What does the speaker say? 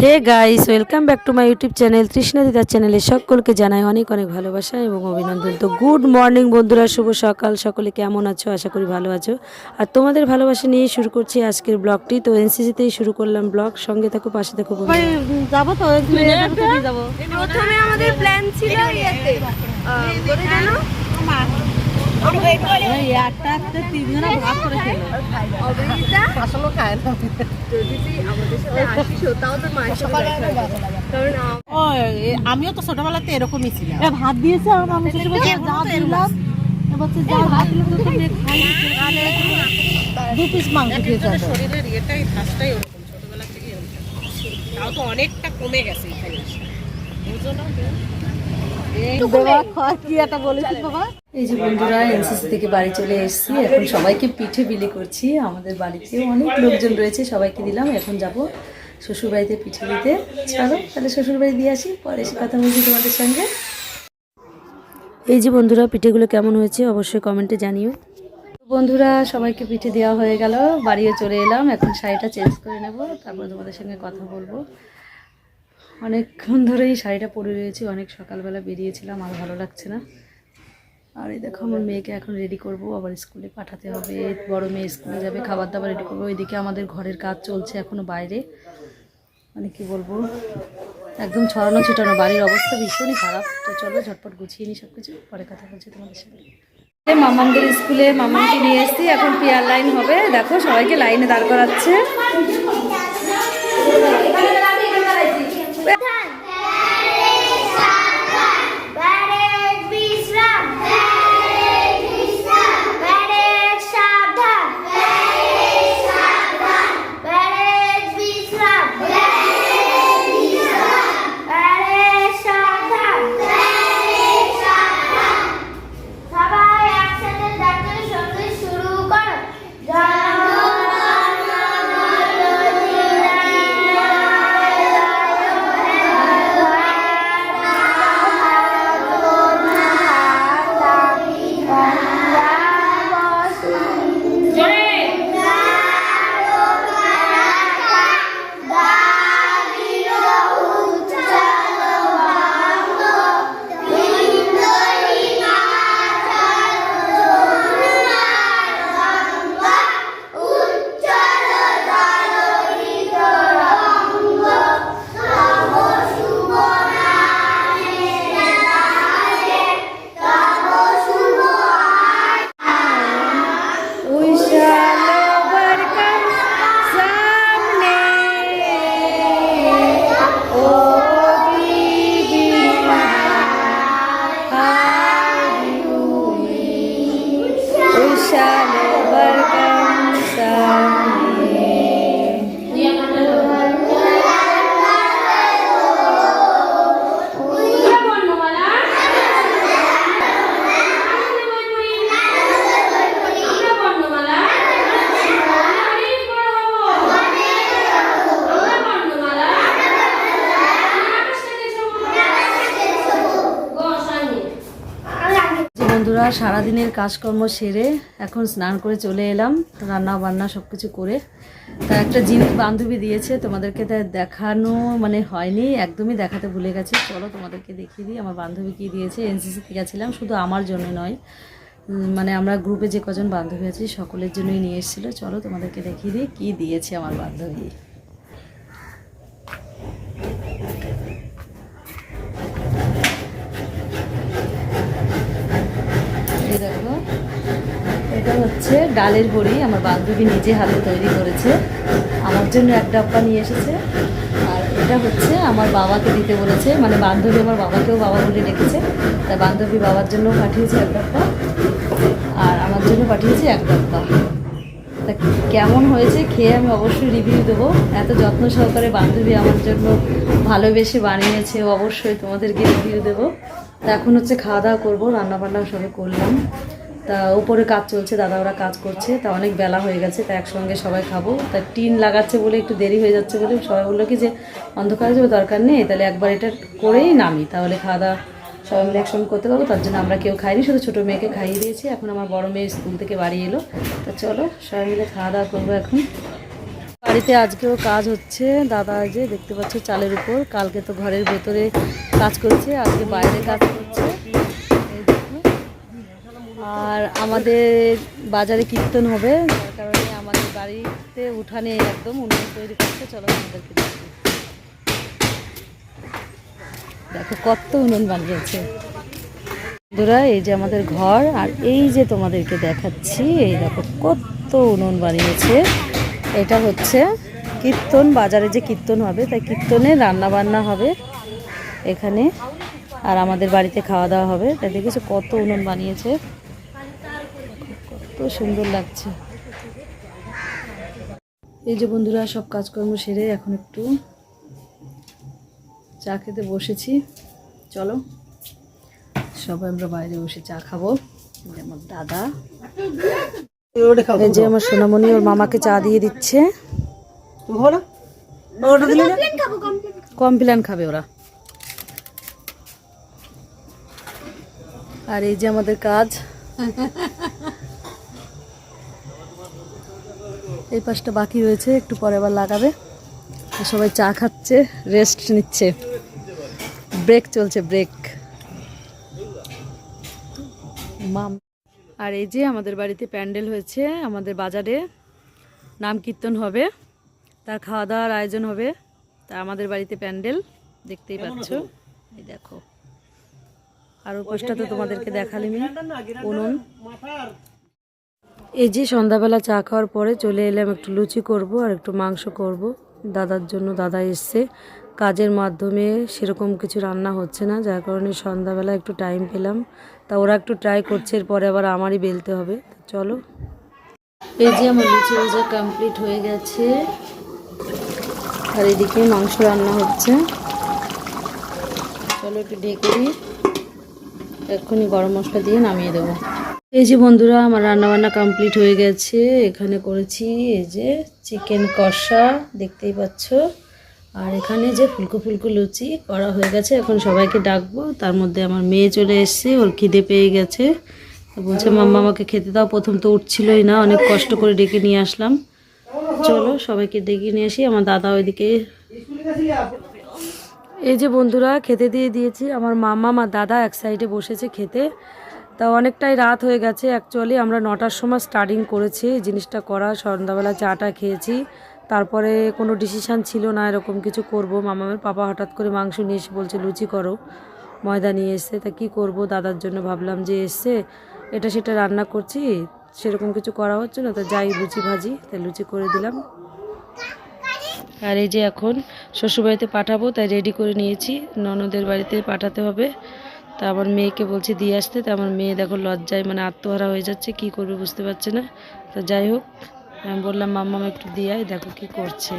Hey guys welcome back to my YouTube channel Trishna দিদার চ্যানেলে সকলকে জানাই অনেক অনেক ভালোবাসা এবং অভিনন্দন তো গুড মর্নিং বন্ধুরা শুভ সকাল সকলে কেমন আছো আশা করি ভালো আছো আর তোমাদের ভালোবাসা নিয়ে শুরু করছি আজকের ব্লগটি তো এনসিসিতেই শুরু করলাম ব্লগ সঙ্গে থাকো পাশে থাকো। যাব তো প্রথমে আমাদের প্ল্যান ছিল ইয়েতে তিনজনা ভাগ করে খেলো আমিও তো ছোটবেলাতে এরকমই ছিলাম। ভাত দিয়েছে আমি দিলাম। দু পিস মাংস খেয়েছে শরীরের ইয়েটাই ধাসটাই ওরকম ছোটবেলা থেকে তাও তো অনেকটা কমে গেছে এখানে। এই যে বন্ধুরা এনসিসি থেকে বাড়ি চলে এসেছি। এখন সবাইকে পিঠে বিলি করছি। আমাদের বাড়িতে অনেক লোকজন রয়েছে সবাইকে দিলাম। এখন যাব শ্বশুর বাড়িতে পিঠে দিতে। চলো তাহলে শ্বশুর বাড়ি দিয়ে আসি। পরে এসে কথা বলছি তোমাদের সঙ্গে। এই যে বন্ধুরা পিঠেগুলো কেমন হয়েছে অবশ্যই কমেন্টে জানিও। বন্ধুরা সবাইকে পিঠে দেওয়া হয়ে গেল। বাড়িও চলে এলাম। এখন শাড়িটা চেঞ্জ করে নেব। তারপর তোমাদের সঙ্গে কথা বলব। অনেকক্ষণ ধরেই শাড়িটা পরে রয়েছি। অনেক সকালবেলা বেরিয়েছিলাম, আর ভালো লাগছে না। আর এই দেখো, আমার মেয়েকে এখন রেডি করব। আবার স্কুলে পাঠাতে হবে। বড় মেয়ে স্কুলে যাবে খাবার দাবার রেডি করব। ওইদিকে আমাদের ঘরের কাজ চলছে এখনও বাইরে। মানে কি বলব, একদম ছড়ানো ছিটানো, বাড়ির অবস্থা ভীষণই খারাপ। তো চলো, ঝটপট গুছিয়ে নিই সব কিছু পরে কথা বলছি তোমাদের সঙ্গে মামামদের স্কুলে মামাকে নিয়ে এসেছি। এখন পিয়ার লাইন হবে। দেখো, সবাইকে লাইনে দাঁড় করাচ্ছে। Aleluia. Aleluia. বন্ধুরা, সারাদিনের কাজকর্ম সেরে এখন স্নান করে চলে এলাম, রান্না বান্না সব কিছু করে। তা একটা জিনিস বান্ধবী দিয়েছে, তোমাদেরকে তাই দেখানো মানে হয়নি, একদমই দেখাতে ভুলে গেছি। চলো তোমাদেরকে দেখিয়ে দিই, আমার বান্ধবী কী দিয়েছে এনসিসিতে গেছিলাম, শুধু আমার জন্য নয়। মানে আমরা গ্রুপে যে কজন বান্ধবী আছি, সকলের জন্যই নিয়ে এসেছিল। চলো তোমাদেরকে দেখিয়ে দিই, কী দিয়েছে আমার বান্ধবী। এই দেখো। এটা হচ্ছে ডালের বড়ি, আমার বান্ধবী নিজে হাতে তৈরি করেছে। আমার জন্য এক ডাব্বা নিয়ে এসেছে। আর এটা হচ্ছে আমার বাবাকে দিতে বলেছে। মানে বান্ধবী আমার বাবাকেও বাবা বলে ডেকেছে তাই বান্ধবী বাবার জন্য পাঠিয়েছে এক ডাব্বা। আর আমার জন্য পাঠিয়েছে এক ডাব্বা। তা কেমন হয়েছে খেয়ে আমি অবশ্যই রিভিউ দেবো। এত যত্ন সহকারে বান্ধবী আমার জন্য ভালোবেসে বানিয়েছে, অবশ্যই তোমাদেরকে রিভিউ দেবো। এখন হচ্ছে খাওয়া দাওয়া করব রান্না বান্না সবে করলাম। তা উপরে কাজ চলছে, দাদা ওরা কাজ করছে, তা অনেক বেলা হয়ে গেছে, তা একসঙ্গে সবাই খাব। তা টিন লাগাচ্ছে বলে একটু দেরি হয়ে যাচ্ছে বলে সবাই বলল কি যে, অন্ধকারে যাবে, দরকার নেই, তাহলে একবার এটা করেই নামি। তাহলে খাওয়া দাওয়া সবাই মিলে একসঙ্গে করতে পারব, তার জন্য আমরা কেউ খাইনি, শুধু ছোটো মেয়েকে খাইয়ে দিয়েছি। এখন আমার বড় মেয়ে স্কুল থেকে বাড়ি এলো। তা চলো, সবাই মিলে খাওয়া দাওয়া করব এখন। বাড়িতে আজকেও কাজ হচ্ছে। দাদা যে দেখতে পাচ্ছ চালের উপর। কালকে তো ঘরের ভেতরে কাজ করছে, আজকে বাইরে কাজ করছে। আর আমাদের বাজারে কীর্তন হবে, যার কারণে আমাদের বাড়িতে উঠানে একদম, উনুন তৈরি করছে। চলো আমাদেরকে দেখো কত উনুন বানিয়েছে। বন্ধুরা, এই যে আমাদের ঘর, আর এই যে তোমাদেরকে দেখাচ্ছি, এই দেখো কত উনুন বানিয়েছে। এটা হচ্ছে কীর্তন বাজারে যে কীর্তন হবে, তাই কীর্তনে রান্না বান্না হবে এখানে। আর আমাদের বাড়িতে খাওয়া দাওয়া হবে। তাই দেখেছ কত উনুন বানিয়েছে? কত সুন্দর লাগছে। এই যে বন্ধুরা, সব কাজকর্ম সেরে এখন একটু চা খেতে বসেছি। চলো, সবাই আমরা বাইরে বসে চা খাব। এই যে আমার দাদা। এই যে আমার সোনামণি ওর মামাকে চা দিয়ে দিচ্ছে। কমপ্লেন খাবে ওরা। আর এই যে আমাদের কাজ। এই পাশটা বাকি রয়েছে একটু পরে আবার লাগাবে। সবাই চা খাচ্ছে রেস্ট নিচ্ছে। ব্রেক চলছে ব্রেক মাম আর এই যে আমাদের বাড়িতে প্যান্ডেল হয়েছে আমাদের বাজারে নাম কীর্তন হবে তার খাওয়া দাওয়ার আয়োজন হবে তা আমাদের বাড়িতে প্যান্ডেল দেখতেই পাচ্ছ। এই দেখো। আর ওই তো তোমাদেরকে দেখালিনি। উনুন। এই যে সন্ধ্যাবেলা চা খাওয়ার পরে চলে এলাম একটু লুচি করব আর একটু মাংস করব। দাদার জন্য দাদা এসছে। কাজের মাধ্যমে সেরকম কিছু রান্না হচ্ছে না, যার কারণে সন্ধ্যাবেলা একটু টাইম পেলাম। তা ওরা একটু ট্রাই করছে, এরপরে আবার আমারই বেলতে হবে। চলো। এই যে আমার লুচি ভাজা কমপ্লিট হয়ে গেছে। আর এদিকে মাংস রান্না হচ্ছে। চলো একটু ঢেকে দিই। এক্ষুনি গরম মশলা দিয়ে নামিয়ে দেবো। এই যে বন্ধুরা, আমার রান্নাবান্না কমপ্লিট হয়ে গেছে। এখানে করেছি এই যে চিকেন কষা, দেখতেই পাচ্ছ। আর এখানে যে ফুলকো ফুলকো লুচি করা হয়ে গেছে, এখন সবাইকে ডাকবো। তার মধ্যে আমার মেয়ে চলে এসছে, ওর খিদে পেয়ে গেছে। বলছে, মাম্মা, আমাকে খেতে দাও। প্রথম তো উঠছিলই না, অনেক কষ্ট করে ডেকে নিয়ে আসলাম। চলো, সবাইকে ডেকে নিয়ে আসি। আমার দাদা ওইদিকে এই যে বন্ধুরা, খেতে দিয়ে দিয়েছি। আমার মাম্মা, আমার দাদা এক সাইডে বসেছে খেতে। তা অনেকটাই রাত হয়ে গেছে। অ্যাকচুয়ালি আমরা নটার সময় স্টার্টিং করেছি জিনিসটা করা। সন্ধ্যাবেলা চাটা খেয়েছি। তারপরে কোনো ডিসিশান ছিল না, এরকম কিছু করব। মামামের পাপা হঠাৎ করে মাংস নিয়ে এসে বলছে, লুচি করো। ময়দা নিয়ে এসছে। তা কি করব? দাদার জন্য ভাবলাম যে এসছে, এটা সেটা রান্না করছি, সেরকম কিছু করা হচ্ছে না, তা যাই লুচি ভাজি। তাই লুচি করে দিলাম। আর এই যে এখন শ্বশুরবাড়িতে পাঠাবো, তাই রেডি করে নিয়েছি। ননদের বাড়িতে পাঠাতে হবে। তা আমার মেয়েকে বলছি, দিয়ে আসতে। তা আমার মেয়ে দেখো লজ্জায় মানে আত্মহারা হয়ে যাচ্ছে, কি করবে বুঝতে পারছে না। তা যাই হোক আমি বললাম মাম্মাম একটু দিয়ে আয় দেখো কি করছে।